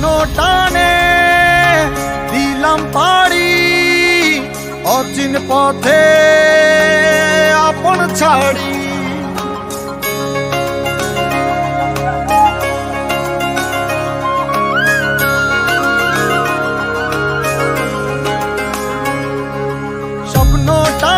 কোনো টানে দিলাম পাড়ি অর্জিন পথে আপন ছাড়ি। স্বপ্নটা